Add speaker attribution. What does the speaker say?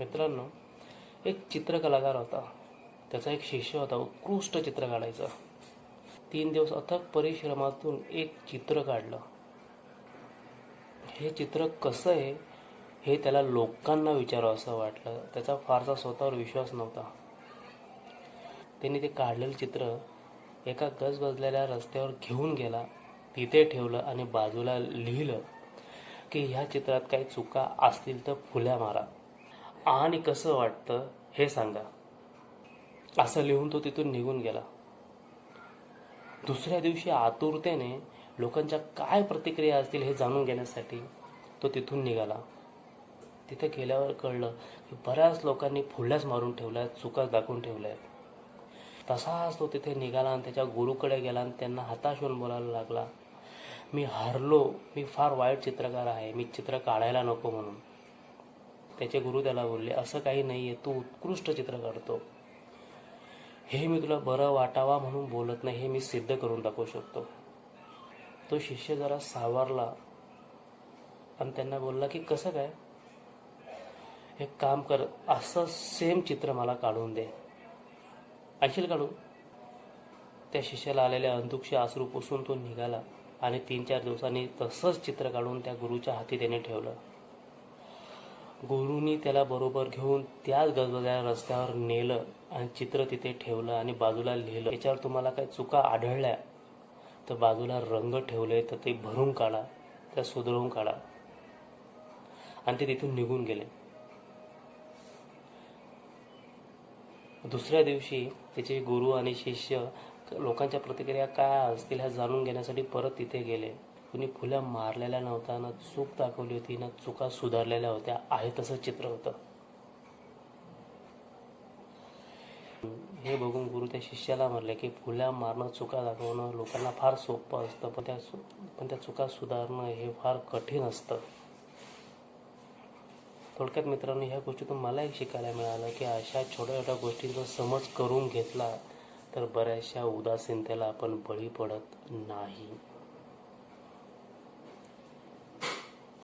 Speaker 1: मित्रांनो एक चित्रकलाकार होता. त्याचा एक शिष्य होता उत्कृष्ट चित्र काढायचा. तीन दिवस अथक परिश्रमातून एक चित्र काढलं. हे चित्र कसं आहे हे त्याला लोकांना विचारावं असं वाटलं. त्याचा फारसा स्वतःवर विश्वास नव्हता. त्यांनी ते काढलेलं चित्र एका गजबजलेल्या रस्त्यावर घेऊन गेला. तिथे ठेवलं आणि बाजूला लिहिलं की ह्या चित्रात काही चुका असतील तर फुल्या मारा. आणि कसं वाटतं हे सांगा. असं लिहून तो तिथून निघून गेला. दुसऱ्या दिवशी आतुरतेने लोकांच्या काय प्रतिक्रिया असतील हे जाणून घेण्यासाठी तो तिथून निघाला. तिथे गेल्यावर कळलं की बऱ्याच लोकांनी फुडल्याच मारून ठेवल्या आहेत चुका दाखवून ठेवल्या आहेत तसाच तो तिथे निघाला आणि त्याच्या गुरुकडे गेला आणि त्यांना हताश होऊन बोलायला लागला मी हरलो मी फार वाईट चित्रकार आहे मी चित्र काढायला नको म्हणून. त्याचे गुरु त्याला बोलले असं काही नाही आहे तू उत्कृष्ट चित्र काढतो. हे मी तुला बरं वाटावा म्हणून बोलत नाही हे मी सिद्ध करून दाखवू शकतो. तो शिष्य जरा सावरला आणि त्यांना बोलला की कसं काय? एक काम कर असं सेम चित्र मला काढून दे. ऐशील काढून त्या शिष्याला आलेल्या अंधुक्ष अश्रू पुसून तो निघाला आणि तीन चार दिवसांनी तसंच चित्र काढून त्या गुरुच्या हाती त्याने ठेवलं. गुरुनी त्याला बरोबर घेऊन त्याच गजबजल्या रस्त्यावर नेलं आणि चित्र तिथे ठेवलं आणि बाजूला लिहिलं. याच्यावर तुम्हाला काही चुका आढळल्या तर बाजूला रंग ठेवले तर ते भरून काढा त्या सुधरवून काढा. आणि ते तिथून निघून गेले. दुसऱ्या दिवशी त्याचे गुरु आणि शिष्य लोकांच्या प्रतिक्रिया काय असतील ह्या जाणून घेण्यासाठी परत तिथे गेले. कुणी फुल्या मारलेल्या नव्हत्या ना चूक दाखवली होती ना चुका सुधारलेल्या होत्या. आहे तसं चित्र होतं. हे बघून गुरु त्या शिष्याला म्हणले की फुल्या मारणं चुका दाखवणं लोकांना फार सोपं असतं पण त्या सु- पण त्या चुका सुधारणं हे फार कठीण असतं. थोडक्यात मित्रांनो ह्या गोष्टीतून मला एक शिकायला मिळालं की अशा छोट्या छोट्या गोष्टींचा समज करून घेतला तर बऱ्याचशा उदासीनतेला आपण बळी पडत नाही.